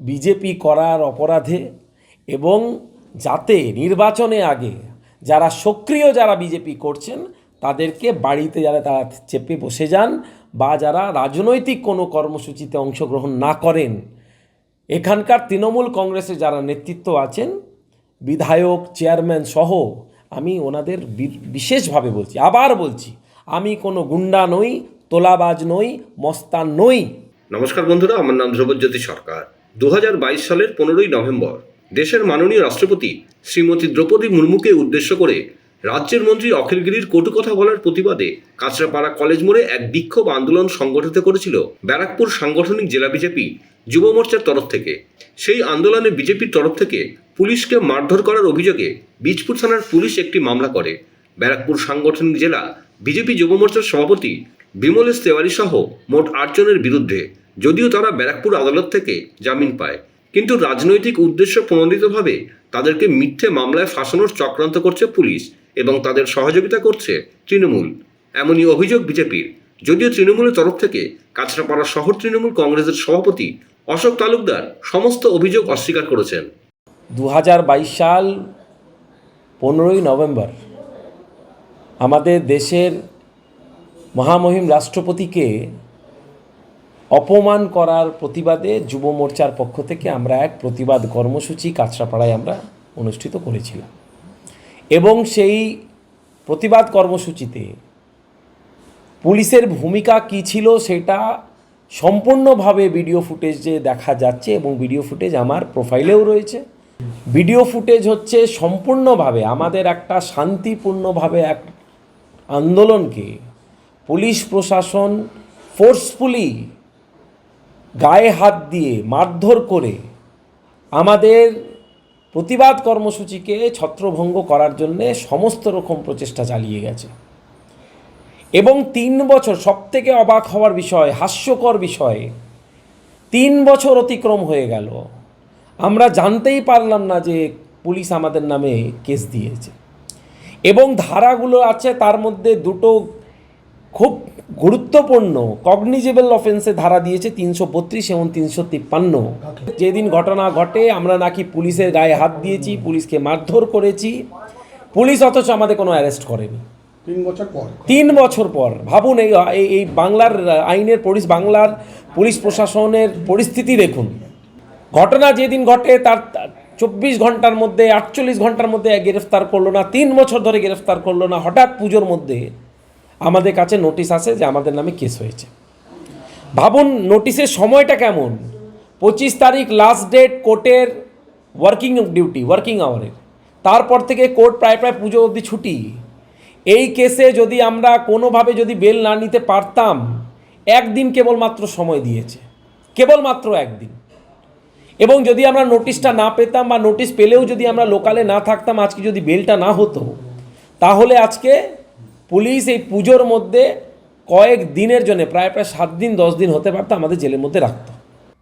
BJP করার অপরাধে এবং যাতে নির্বাচনে আগে যারা সক্রিয় যারা বিজেপি করছেন, তাদেরকে বাড়িতে যারা তারা চেপে বসে যান বা যারা রাজনৈতিক কোনো কর্মসূচিতে অংশগ্রহণ না করেন, এখানকার তৃণমূল কংগ্রেসে যারা নেতৃত্ব আছেন, বিধায়ক, চেয়ারম্যান সহ, আমি ওনাদের বিশেষভাবে বলছি, আবার বলছি, আমি কোনো গুন্ডা নই, তোলাবাজ নই, মস্তান নই। নমস্কার বন্ধুরা, আমার নাম ধ্রুবজ্যোতি সরকার। দু হাজার বাইশ সালের পনেরোই নভেম্বর দেশের মাননীয় রাষ্ট্রপতি শ্রীমতী দ্রৌপদী মুর্মুকে উদ্দেশ্য করে রাজ্যের মন্ত্রী অখিলগিরির কটু কথা বলার প্রতিবাদে কাঁচরাপাড়া কলেজ মোড়ে এক বিক্ষোভ আন্দোলন সংগঠিত করেছিল ব্যারাকপুর সাংগঠনিক জেলা বিজেপি যুব মোর্চার তরফ থেকে। সেই আন্দোলনে বিজেপির তরফ থেকে পুলিশকে মারধর করার অভিযোগে বীজপুর থানার পুলিশ একটি মামলা করে। ব্যারাকপুর সাংগঠনিক জেলা বিজেপি যুব মোর্চার সভাপতি বিমলেশ তেওয়ারি সহ মোট আটজনের বিরুদ্ধে যদিও তারা ব্যারাকপুর আদালত থেকে জামিন পায়, কিন্তু রাজনৈতিক উদ্দেশ্য প্রণোদিতভাবে তাদেরকে মিথ্যে মামলায় ফাঁসানোর চক্রান্ত করছে পুলিশ এবং তাদের সহযোগিতা করছে তৃণমূল। এমনই অভিযোগ বিজেপির। যদিও তৃণমূলের তরফ থেকে কাছড়াপাড়া শহর তৃণমূল কংগ্রেসের সভাপতি অশোক তালুকদার সমস্ত অভিযোগ অস্বীকার করেছেন। দু হাজার বাইশ সাল পনেরোই নভেম্বর আমাদের দেশের মহামহিম রাষ্ট্রপতিকে অপমান করার প্রতিবাদে যুব মোর্চার পক্ষ থেকে আমরা এক প্রতিবাদ কর্মসূচি কাছড়াপাড়ায় আমরা অনুষ্ঠিত করেছিলাম। এবং সেই প্রতিবাদ কর্মসূচিতে পুলিশের ভূমিকা কী ছিল সেটা সম্পূর্ণভাবে ভিডিও ফুটেজে দেখা যাচ্ছে এবং ভিডিও ফুটেজ আমার প্রোফাইলেও রয়েছে। ভিডিও ফুটেজ হচ্ছে সম্পূর্ণভাবে আমাদের একটা শান্তিপূর্ণভাবে এক আন্দোলনকে পুলিশ প্রশাসন ফোর্সফুলি গায়ে হাত দিয়ে মারধর করে আমাদের প্রতিবাদ কর্মসূচিকে ছত্রভঙ্গ করার জন্যে সমস্ত রকম প্রচেষ্টা চালিয়ে গেছে। এবং তিন বছর সবথেকে অবাক হওয়ার বিষয়, হাস্যকর বিষয়, তিন বছর অতিক্রম হয়ে গেল। আমরা জানতেই পারলাম না যে পুলিশ আমাদের নামে কেস দিয়েছে। এবং ধারাগুলো আছে, তার মধ্যে দুটো খুব গুরুত্বপূর্ণ কগনিজেবল অফেন্সে ধারা দিয়েছে তিনশো বত্রিশ এবং তিনশো তিপ্পান্ন। যেদিন ঘটনা ঘটে আমরা নাকি পুলিশের গায়ে হাত দিয়েছি পুলিশকে মারধর করেছি। পুলিশ অথচ আমাদের কোনো অ্যারেস্ট করেনি। তিন বছর পর। তিন বছর পর। ভাবুন এই এই- এই বাংলার আইনের পুলিশ বাংলার পুলিশ প্রশাসনের পরিস্থিতি দেখুন। ঘটনা যেদিন ঘটে তার চব্বিশ ঘণ্টার মধ্যে আটচল্লিশ ঘণ্টার মধ্যে গ্রেফতার করল না তিন বছর ধরে গ্রেফতার করল না। হঠাৎ পুজোর মধ্যে আমাদের কাছে নোটিশ আসে যে আমাদের নামে কেস হয়েছে। ভাবুন, নোটিশের সময়টা কেমন? পঁচিশ তারিখ লাস্ট ডেট কোর্টের ওয়ার্কিং ডিউটি ওয়ার্কিং আওয়ারের তারপর থেকে কোর্ট প্রায় প্রায় পুজো অবধি ছুটি। এই কেসে যদি আমরা কোনোভাবে যদি বেল না নিতে পারতাম, একদিন কেবলমাত্র সময় দিয়েছে। কেবলমাত্র একদিন। এবং যদি আমরা নোটিশটা না পেতাম বা নোটিশ পেলেও যদি আমরা লোকালে না থাকতাম, আজকে যদি বেলটা না হতো, তাহলে আজকে পুলিশ এই পুজোর মধ্যে কয়েক দিনের জন্য, প্রায় প্রায় সাত দিন, দশ দিন হতে পারতো আমাদের জেলের মধ্যে রাখতো।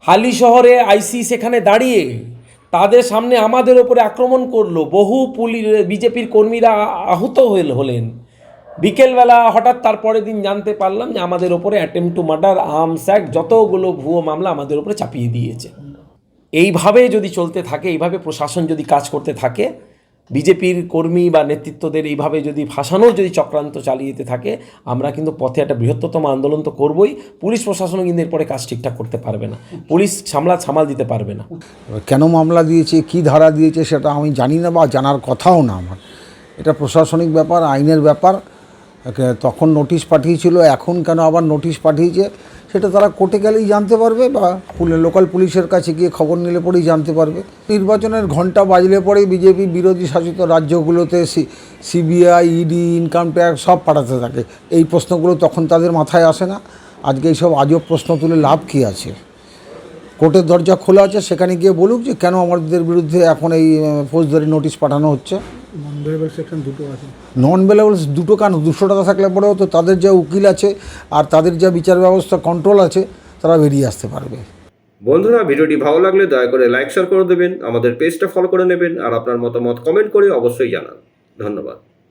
হালি শহরে আইসি সেখানে দাঁড়িয়ে তাদের সামনে আমাদের ওপরে আক্রমণ করল। বহু পুলি বিজেপির কর্মীরা আহত হয়ে হলেন। বিকেলবেলা হঠাৎ তার পরের দিন জানতে পারলাম যে আমাদের ওপরে attempt to murder arms act যতগুলো ভুয়ো মামলা আমাদের ওপরে চাপিয়ে দিয়েছে। এইভাবে যদি চলতে থাকে, এইভাবে প্রশাসন যদি কাজ করতে থাকে বিজেপির কর্মী বা নেতৃত্বদের এইভাবে যদি ফাঁসানোর যদি চক্রান্ত চালিয়ে যেতে থাকে, আমরা কিন্তু পথে একটা বৃহত্তম আন্দোলন তো করবই। পুলিশ প্রশাসনও কিন্তু এরপরে কাজ ঠিকঠাক করতে পারবে না। পুলিশ সামলা সামাল দিতে পারবে না। কেন মামলা দিয়েছে, কি ধারা দিয়েছে সেটা আমি জানি না বা জানার কথাও না আমার। এটা প্রশাসনিক ব্যাপার, আইনের ব্যাপার। তখন নোটিশ পাঠিয়েছিল, এখন কেন আবার নোটিশ পাঠিয়েছে, সেটা তারা কোর্টে গেলেই জানতে পারবে বা লোকাল পুলিশের কাছে গিয়ে খবর নিলে পরেই জানতে পারবে। নির্বাচনের ঘণ্টা বাজলে পরেই বিজেপি, বিরোধী শাসিত রাজ্যগুলোতে সিবিআই, ইডি, ইনকাম ট্যাক্স সব পাঠাতে থাকে। এই প্রশ্নগুলো তখন তাদের মাথায় আসে না। আজকে এইসব আজব প্রশ্ন তুলে লাভ কী আছে? কোর্টের দরজা খোলা আছে, সেখানে গিয়ে বলুক যে কেন আমাদের বিরুদ্ধে এখন এই ফৌজদারি নোটিশ পাঠানো হচ্ছে। নন ভেলেবলস দুটো আছে। দুটো কেন? দুশো টাকা থাকলে পরেও তো তাদের যা উকিল আছে আর তাদের যা বিচার ব্যবস্থা কন্ট্রোল আছে তারা বেরিয়ে আসতে পারবে। বন্ধুরা ভিডিওটি ভালো লাগলে দয়া করে লাইক শেয়ার করে দেবেন। আমাদের পেজটা ফলো করে নেবেন। আর আপনার মতামত কমেন্ট করে অবশ্যই জানান। ধন্যবাদ।